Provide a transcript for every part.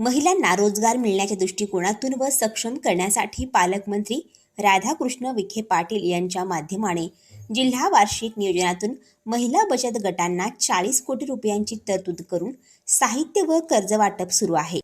महिलांना रोजगार मिळण्याच्या दृष्टिकोनातून व सक्षम करण्यासाठी पालकमंत्री राधाकृष्ण विखे पाटील यांच्या माध्यमाने जिल्हा वार्षिक नियोजनातून महिला बचत गटांना चाळीस कोटी रुपयांची तरतूद करून साहित्य व कर्ज वाटप सुरू आहे.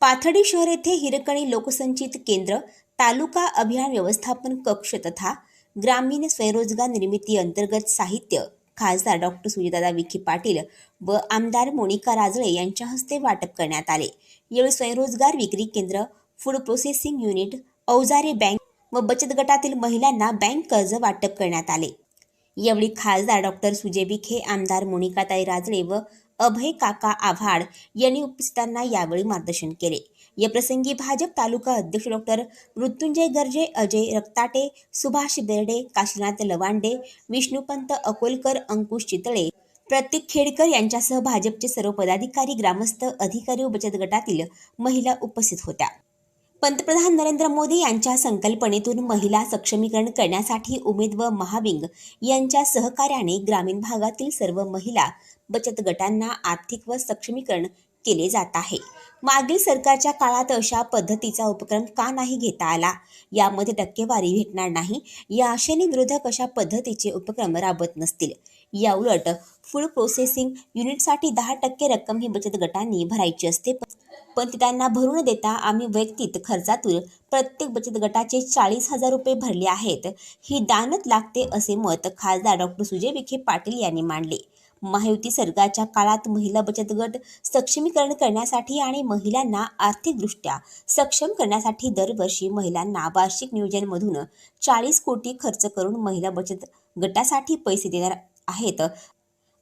पाथडी शहर येथे हिरकणी लोकसंचित केंद्र तालुका अभियान व्यवस्थापन कक्ष तथा ग्रामीण स्वयंरोजगार निर्मिती अंतर्गत साहित्य खासदार डॉक्टर सुजयदादा विखे पाटील व आमदार मोनिका राजळे यांच्या हस्ते वाटप करण्यात आले. यावेळी स्वयंरोजगार विक्री केंद्र फूड प्रोसेसिंग युनिट अवजारे बँक व बचत गटातील महिलांना बँक कर्ज वाटप करण्यात आले. यावेळी खासदार डॉक्टर सुजय विखे आमदार मोनिकाताई राजळे व अभय काका आव्हाड यांनी उपस्थितांना यावेळी मार्गदर्शन केले. या प्रसंगी भाजप तालुका अध्यक्ष डॉक्टर मृत्युंजय गर्जे अजय रक्ताटे सुभाष बेर्डे काशीनाथ लवांडे विष्णुपंत अकोलकर अंकुश चितळे प्रतीक खेडकर यांच्यासह भाजपचे सर्व पदाधिकारी ग्रामस्थ अधिकारी व बचत गटातील महिला उपस्थित होत्या. पंतप्रधान नरेंद्र मोदी यांच्या संकल्पनेतून महिला सक्षमीकरण करण्यासाठी उमेद व महाविंग यांच्या सहकार्याने ग्रामीण भागातील सर्व महिला बचत गटांना आर्थिक व सक्षमीकरण केले जात आहे. मागील सरकारच्या काळात अशा पद्धतीचा उपक्रम का नाही घेता आला? यामध्ये टक्केवारी भेटणार नाही. या आशेने विरोधक अशा पद्धतीचे उपक्रम राबवत नसतील. याउलट फूड प्रोसेसिंग युनिटसाठी दहा टक्के रक्कम ही बचत गटांनी भरायची असते. पण ती त्यांना भरून न देता आम्ही वैयक्तिक खर्चातून प्रत्येक बचत गटाचे चाळीस हजार रुपये भरले आहेत. ही दानत लागते असे मत खासदार डॉक्टर सुजय विखे पाटील यांनी मांडले. महायुती सरकारच्या काळात महिला बचत गट सक्षमीकरण करण्यासाठी आणि महिलांना आर्थिकदृष्ट्या सक्षम करण्यासाठी दरवर्षी महिलांना वार्षिक नियोजनमधून चाळीस कोटी खर्च करून महिला बचत गटासाठी पैसे देणार आहेत.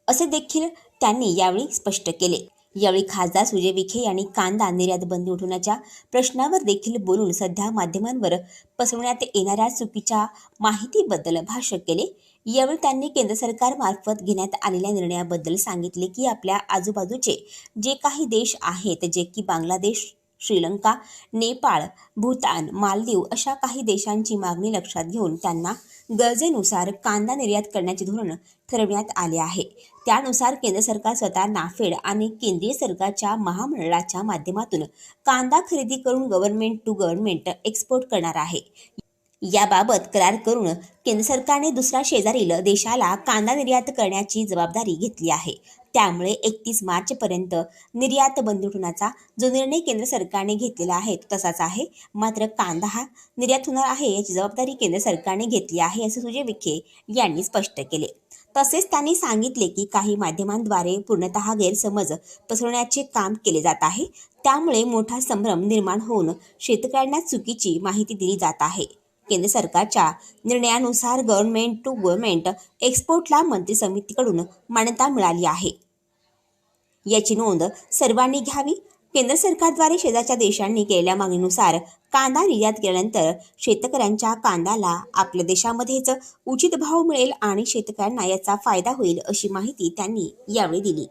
असे देखील त्यांनी यावेळी स्पष्ट केले. यावेळी खासदार सुजय विखे यांनी कांदा निर्यात बंदी उठवण्याच्या प्रश्नावर देखील बोलून सध्या माध्यमांवर पसरवण्यात येणाऱ्या चुकीच्या माहितीबद्दल भाष्य केले. यावेळी त्यांनी केंद्र सरकारमार्फत घेण्यात आलेल्या निर्णयाबद्दल सांगितले की आपल्या आजूबाजूचे जे काही देश आहेत जे की बांगलादेश श्रीलंका नेपाळ भूतान मालदीव अशा काही देशांची मागणी लक्षात घेऊन त्यांना गरजेनुसार कांदा निर्यात करण्याचे धोरण ठरवण्यात आले आहे. त्यानुसार केंद्र सरकार स्वतः नाफेड आणि केंद्रीय सरकारच्या महामंडळाच्या माध्यमातून कांदा खरेदी करून गव्हर्नमेंट टू गव्हर्नमेंट एक्सपोर्ट करणार आहे. याबाबत करार करून केंद्र सरकारने दुसऱ्या शेजारील देशाला कांदा निर्यात करण्याची जबाबदारी घेतली आहे. त्यामुळे एकतीस मार्चपर्यंत निर्यात बंदी ठेवण्याचा जो निर्णय केंद्र सरकारने घेतलेला आहे तो तसाच आहे. मात्र कांदा हा निर्यात होणार आहे याची जबाबदारी केंद्र सरकारने घेतली आहे असे सुजय विखे यांनी स्पष्ट केले. तसेच त्यांनी सांगितले की काही माध्यमांद्वारे पूर्णतः गैरसमज पसरवण्याचे काम केले जात आहे. त्यामुळे मोठा संभ्रम निर्माण होऊन शेतकऱ्यांना चुकीची माहिती दिली जात आहे. केंद्र सरकारच्या निर्णयानुसार गव्हर्नमेंट टू गव्हर्नमेंट एक्सपोर्टला मंत्री समितीकडून मान्यता मिळाली आहे. याची नोंद सर्वांनी घ्यावी. केंद्र सरकारद्वारे शेजारच्या देशांनी केलेल्या मागणीनुसार कांदा निर्यात केल्यानंतर शेतकऱ्यांच्या कांद्याला आपल्या देशामध्येच उचित भाव मिळेल आणि शेतकऱ्यांना याचा फायदा होईल अशी माहिती त्यांनी यावेळी दिली.